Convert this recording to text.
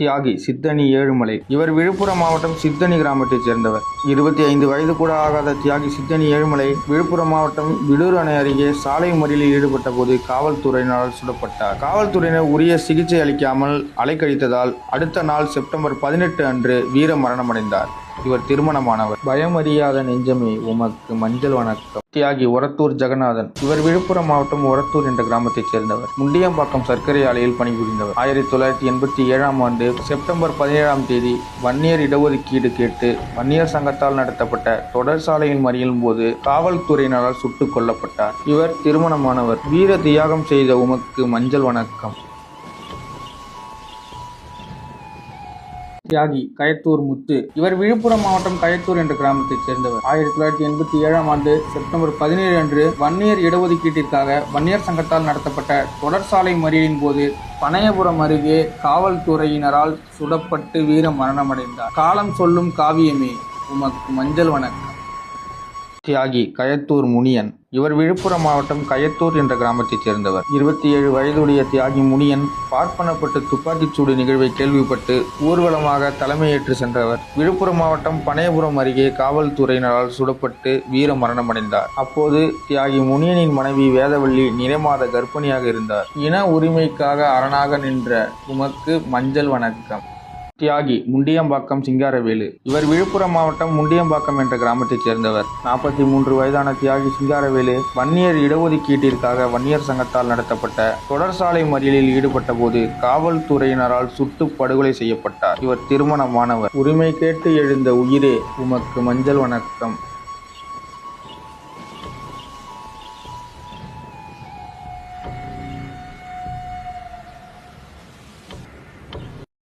தியாகி சித்தனி ஏழுமலை. இவர் விழுப்புரம் மாவட்டம் சித்தனி கிராமத்தைச் சேர்ந்தவர். இருபத்தி ஐந்து வயது கூட ஆகாத தியாகி சித்தனி ஏழுமலை விழுப்புரம் மாவட்டம் விடூர் அணை அருகே சாலை மறியலில் ஈடுபட்ட போது காவல்துறையினரால் சுடப்பட்டார். காவல்துறையினர் உரிய சிகிச்சை அளிக்காமல் அலைக்கழித்ததால் அடுத்த நாள் செப்டம்பர் பதினெட்டு அன்று வீர மரணமடைந்தார் இவர் திருமணமானவர். பயமறியாத நெஞ்சமே உமக்கு மஞ்சள் வணக்கம். தியாகி ஒரத்தூர் ஜெகநாதன். இவர் விழுப்புரம் மாவட்டம் ஒரத்தூர் என்ற கிராமத்தைச் சேர்ந்தவர். முண்டியம்பாக்கம் சர்க்கரை ஆலையில் பணிபுரிந்தவர். ஆயிரத்தி தொள்ளாயிரத்தி எண்பத்தி ஏழாம் ஆண்டு செப்டம்பர் பதினேழாம் தேதி வன்னியர் இடஒதுக்கீடு கேட்டு வன்னியர் சங்கத்தால் நடத்தப்பட்ட தொடர் சாலையின் மறியலின் போது காவல்துறையினரால் சுட்டுக் கொல்லப்பட்டார். இவர் திருமணமானவர். வீர தியாகம் செய்த உமக்கு மஞ்சள் வணக்கம். தியாகி கயத்தூர் முத்து. இவர் விழுப்புரம் மாவட்டம் கயத்தூர் என்ற கிராமத்தைச் சேர்ந்தவர். ஆயிரத்தி தொள்ளாயிரத்தி எண்பத்தி ஏழாம் ஆண்டு செப்டம்பர் பதினேழு அன்று வன்னியர் இடஒதுக்கீட்டிற்காக வன்னியர் சங்கத்தால் நடத்தப்பட்ட தொடர் சாலை மறியலின் போது பனையபுரம் அருகே காவல்துறையினரால் சுடப்பட்டு வீர மரணமடைந்தார். காலம் சொல்லும் காவியமே. உமக்கு மஞ்சள் வணக்கம். தியாகி கயத்தூர் முனியன். இவர் விழுப்புரம் மாவட்டம் கயத்தூர் என்ற கிராமத்தைச் சேர்ந்தவர். இருபத்தி ஏழு வயதுடைய தியாகி முனியன் பார்ப்பனப்பட்டு துப்பாக்கிச் சூடு நிகழ்வை கேள்விப்பட்டு ஊர்வலமாக தலைமையேற்று சென்றவர். விழுப்புரம் மாவட்டம் பனையபுரம் அருகே காவல்துறையினரால் சுடப்பட்டு வீர மரணமடைந்தார் அப்போது தியாகி முனியனின் மனைவி வேதவள்ளி நிறைமாத கர்ப்பிணியாக இருந்தார். இன உரிமைக்காக அரணாக நின்ற உமக்கு மஞ்சள் வணக்கம். தியாகி முண்டியம்பாக்கம் சிங்காரவேலு. இவர் விழுப்புரம் மாவட்டம் முண்டியம்பாக்கம் என்ற கிராமத்தைச் சேர்ந்தவர். நாற்பத்தி மூன்று வயதான தியாகி சிங்காரவேலு வன்னியர் இடஒதுக்கீட்டிற்காக வன்னியர் சங்கத்தால் நடத்தப்பட்ட தொடர் சாலை மறியலில் ஈடுபட்ட போது காவல்துறையினரால் சுட்டு படுகொலை செய்யப்பட்டார். இவர் திருமணமானவர். உரிமை கேட்டு எழுந்த உயிரே உமக்கு மஞ்சள் வணக்கம்.